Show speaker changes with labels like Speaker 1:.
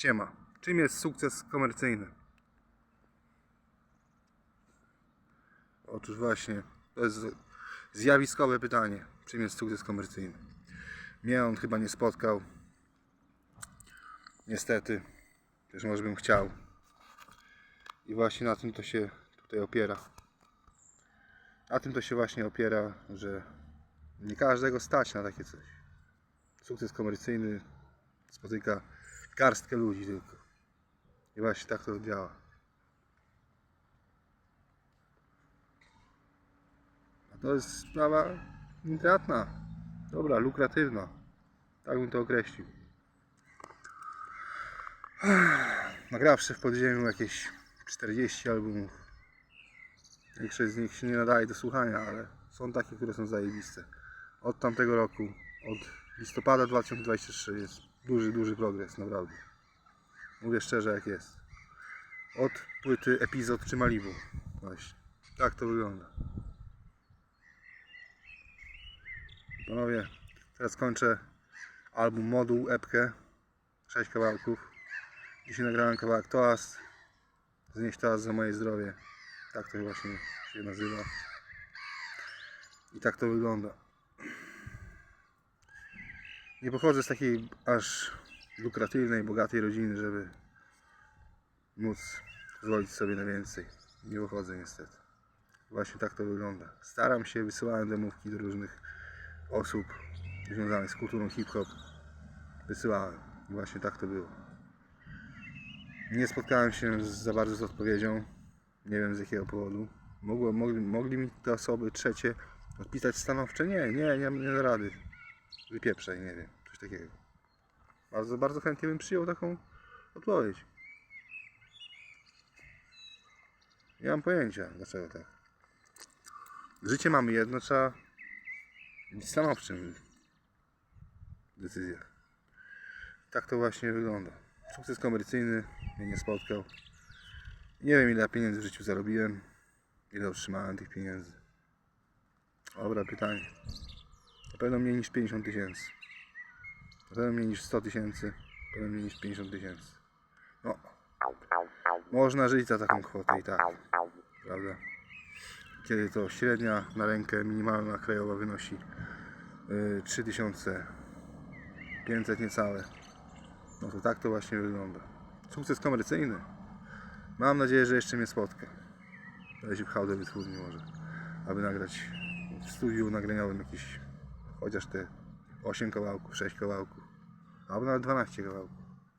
Speaker 1: Siema. Czym jest sukces komercyjny? Otóż właśnie, to jest zjawiskowe pytanie. Czym jest sukces komercyjny? Mnie on chyba nie spotkał. Niestety. Też może bym chciał. I właśnie na tym to się tutaj opiera. Na tym to się właśnie opiera, że nie każdego stać na takie coś. Sukces komercyjny spotyka garstkę ludzi tylko. I właśnie tak to działa. A to jest sprawa intratna. Dobra, lukratywna. Tak bym to określił. Nagrawszy w podziemiu jakieś 40 albumów. Większość z nich się nie nadaje do słuchania, ale są takie, które są zajebiste. Od tamtego roku, od listopada 2023 jest duży, duży progres, naprawdę. Mówię szczerze jak jest. Od płyty Epizod czy Malibu. Właśnie. Tak to wygląda. Panowie, teraz kończę album moduł, epkę. 6 kawałków. Dzisiaj nagrałem kawałek Toast. Znieść Toast za moje zdrowie. Tak to właśnie się nazywa. I tak to wygląda. Nie pochodzę z takiej aż lukratywnej, bogatej rodziny, żeby móc pozwolić sobie na więcej. Nie pochodzę niestety. Właśnie tak to wygląda. Staram się, wysyłałem demówki do różnych osób związanych z kulturą hip-hop. Wysyłałem. Właśnie tak to było. Nie spotkałem się za bardzo z odpowiedzią. Nie wiem z jakiego powodu. Mogło, mogli, mogli mi te osoby trzecie odpisać stanowcze? Nie, nie, nie, nie rady. Wypieprzaj, nie wiem, coś takiego. Bardzo, bardzo chętnie bym przyjął taką odpowiedź. Nie mam pojęcia, dlaczego tak. Życie mamy jedno, trzeba być stanowczym w decyzjach. Tak to właśnie wygląda. Sukces komercyjny mnie nie spotkał. Nie wiem ile pieniędzy w życiu zarobiłem, ile otrzymałem tych pieniędzy. Dobra, pytanie. Na pewno mniej niż 50 tysięcy. Na pewno mniej niż 100 tysięcy. Na pewno mniej niż 50 tysięcy. No. Można żyć za taką kwotę i tak. Prawda? Kiedy to średnia na rękę minimalna krajowa wynosi yy, 3500 niecałe. No to tak to właśnie wygląda. Sukces komercyjny. Mam nadzieję, że jeszcze mnie spotka. Będę się pchał do wytwórni może. Aby nagrać w studiu nagraniowym jakieś chociaż te 8 kawałków, 6 kawałków, albo nawet 12 kawałków.